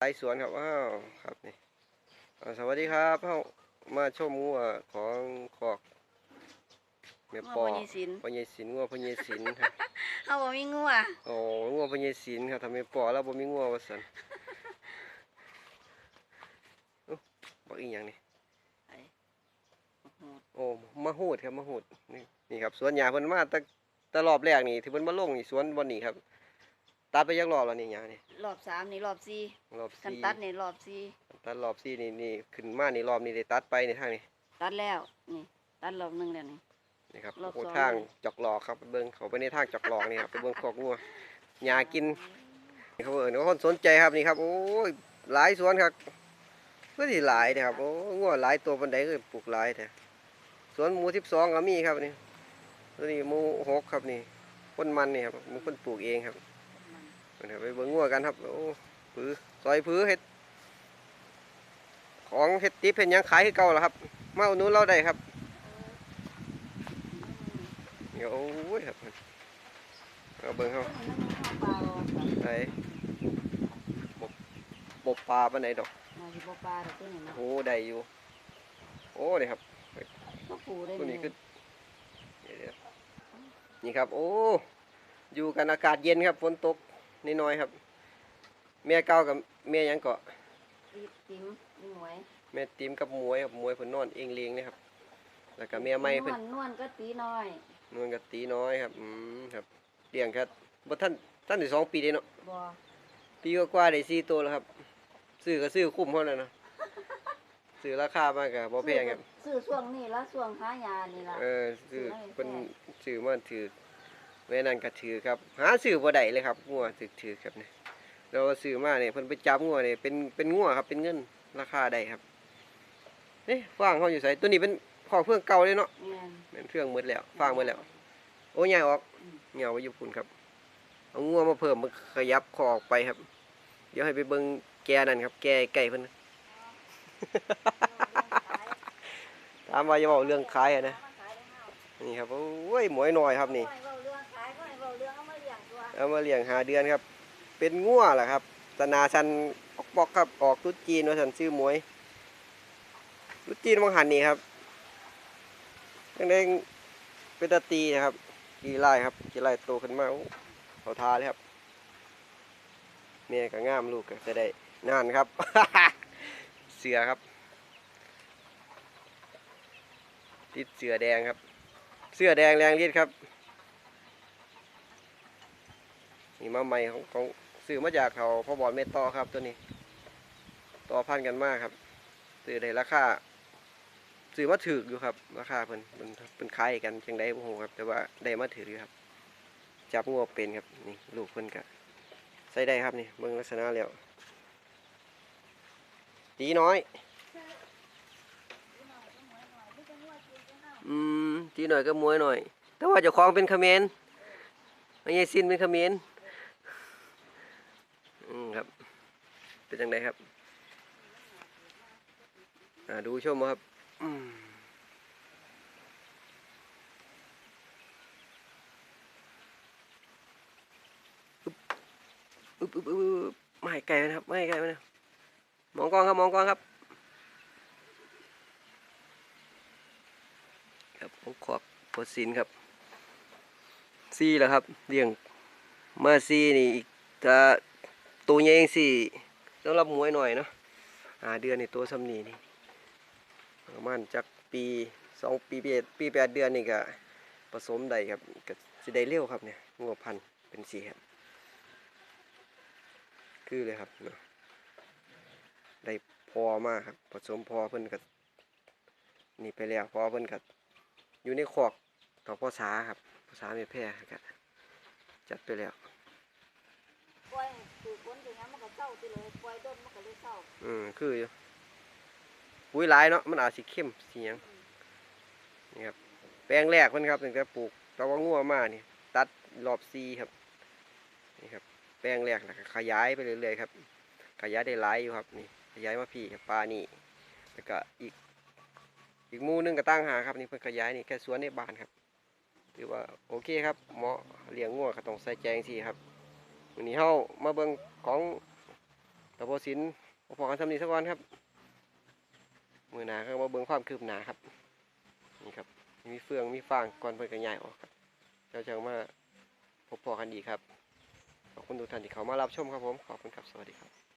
ไต่สวนครับอ้าวครับนี่อ่าสวัสดีครับเฮามาชมงัวของคอกแม่ปองัวพญศิลป์พญศิลป์งัวพญศิลป์ครับเฮาบ่มีงัวโอ้งัวพญศิลป์ครับทำไมปอแล้วบ่มีงัวว่าซั่นอุ๊ยบอกอีหยังนี่ไอ้โอ้โหโอ้มาหูดครับมาหูดนี่นี่ครับสวนหญ้าเพิ่นมาแตะตะรอบแรกนี่ที่เพิ่นมาลงนี่สวนบ่นี่ครับ ตัดไปยักรอบแล้วนี่หญ้านี่รอบสามนี่รอบสี่รอบกันสี่ตัดนี่รอบสี่ตัดรอบสี่นี่นี่ขึ้นมานี่รอบนี้ได้ตัดไปในทางนี้ตัดแล้วนี่ ตัดรอบหนึงแล้วนี่ นี่ครับรอบโอ้สอง ทางจอกหลอกครับไปเบิ่งเขาไปในทางจอกหลอกนี่ครับไปเบิ่งคอกงัวหญ้ากินนี่เขาเอิ้นว่าคนสนใจครับนี่ครับ โอ้ยหลายสวนครับเพื่อที่หลายนะครับโอ้งัวหลายตัวปานใดก็ปลูกหลายแท้สวนหมู12ก็มีครับนี่ตัวนี้หมูหกครับนี่คนมันนี่ครับหมูคนปลูกเองครับนะครับ ไปเบิ่งงัวกันครับ โอ้ผือซอยผือเฮ็ด ของเฮ็ดติ๊บเฮ็ดยังขายคือเก่าล่ะครับ เมาอุดหนุเราได้ครับเดี๋ยวโอ้ยครับเอาเบิ่งเขาไหนบบบบปลาปานไหนดอกมาสิบ่ปลาตัวนี้นะโอ้ได้อยู่ โอ้นี่ครับบ่ปูได้ตัวนี้คือนี่ครับ โอ้ อยู่กันอากาศเย็นครับ ฝนตก นิดหน่อยครับแม่เก่ากับแม่หยังเกาะติดติ๋มอีหมวยแม่ติมกับหมวยครับหมวยเพิ่นนอนเองเลี้ยงนี่ครับ แล้วก็แม่ไม่เพิ่นนวลนวลก็ตีน้อยนวลกับตีน้อยครับอืมครับเลี้ยงครับบ่ท่านท่านได้สองปีเด้เนาะบ่ปีกว่าๆได้สี่ตัวแล้วครับซื้อก็ซื้อคุ้มเท่านั้นนะซื้อราคามากกับบ่แพงครับซื้อช่วงนี้ละช่วงหายานี่ล่ะเออซื้อซื้อให้เป็นแพงซื้อมาถือ แม่นั่นก็ถือครับ หาซื้อบ่ได้เลยครับงัวถือถือครับเนี่ยเราซื้อมาเนี่ยเพิ่นไปจับงัวเนี่ยเป็นเป็นงัวครับ เป็นเงินราคาได้ครับเอ๊ะฟางเขาอยู่ไสตัวนี้เป็นของเพื่องเก่าเลยเนาะแม่นเป็นเครื่องหมดแล้วฟางหมดแล้ว โอ้ยใหญ่ออกอืมเหงี่ยวไว้อยู่พุ่นครับเอางัวมาเพิ่มมันขยับคอออกไปครับ เดี๋ยวให้ไปเบิ่งแกนั่นครับ แกไก่เพิ่นถามว่าจะบอกเรื่องขายอะนะนี่ครับโอ้ยหมวยหน่อยครับนี่ เอามาเลี้ยงหาเดือนครับ เป็นงัวแหละครับตนาชันปอกปอกครับออกตุ๊ดจีนว่าสันชื่อหมวยตุ๊ดจีนบางหันนี่ครับยังได้เป็นตาตีนะครับกีไล่ครับกีไล่โตขึ้นมาโอ้เขาทาเลยครับแม่ก็ง่ามลูกก็จะได้นานครับ เสือครับ ติดเสือแดงครับ เสือแดงแรงฤทธิ์ครับ นี่มาใหม่ของของซื้อมาจากเขาพ่อบอลเมตต่อครับตัวนี้ ต่อพันกันมากครับซื้อได้ราคาซื้อมาถืออยู่ครับ ราคาเพิ่นเพิ่นเพิ่นขายกันจังได้บ่ฮู้ครับ แต่ว่าได้มาถืออยู่ครับ จับงวเป็นครับนี่ลูกเพิ่นก็ใส่ได้ครับนี่เบิ่งลักษณะแล้วตีน้อย อืมตีหน่อยก็มวยหน่อย แต่ว่าเจ้าของเป็นเขมรไม่ใช่สิ้นเป็นเขมร อืมครับ เป็นจังไดครับอ่าดูชมครับอืมอึบอึบอึบไม่ไกลนะครับ ไม่ไกลนะมองกล้องครับ มองกล้องครับ ครับผมขอบพสินครับซีแล้วครับเลี้ยงมาซีนี่อีกถ้า ตัวใหญ่เองสี่สำหรับมวยหน่อยเนาะหาเดือนในตัวซ้ำนีนี่ประมาณจากปีสองปีแปดปีแปดเดือนนี่ก็ผสมได้ครับก็สิได้เร็วครับเนี่ยงัวพันธุ์เป็นสีครับคือเลยครับเนาะได้พอมากครับผสมพอเพิ่นกับนี่ไปแล้วพอเพิ่นกับอยู่ในขอกต่อภาษาครับภาษาไม่แพร่ครับจัดไปแล้ว ปล่อยถือฝนถือหยังมันก็เศร้าสิเลยปล่อยต้นมันก็เลยเศร้าอืมคืออยู่ปุ๋ยหลายเนาะมันอาจสิเข้มสีหยังนี่ครับแปลงแรกมันครับตั้งแต่ปลูกแต่ว่างัวมานี่ ตัดรอบซีครับนี่ครับ แปลงแรกแล้วก็ขยายไปเรื่อยๆครับ ขยายได้หลายอยู่ครับนี่ขยายมาพี่ครับปลานี่แล้วก็อีก อีกหมูหนึงก็ตั้งหาครับนี่เพิ่นขยายนี่แค่สวนในบ้านครับถือว่าโอเคครับเหมาะเลี้ยงงัวก็ต้องใส่ใจงซี่ครับ วันนี้เฮามาเบิ่งของตะโพสินพอกันทำนี้สักวันครับ มือหนาก็มาเบิ่งความคืบหนาครับ นี่ครับ มีเฟือง มีฟางก่อนเพิ่นกันใหญ่ออกครับ เจ้าจังมาพบพอกันดีครับ ขอบคุณทุกท่านที่เขามารับชมครับผม ขอบคุณครับ สวัสดีครับ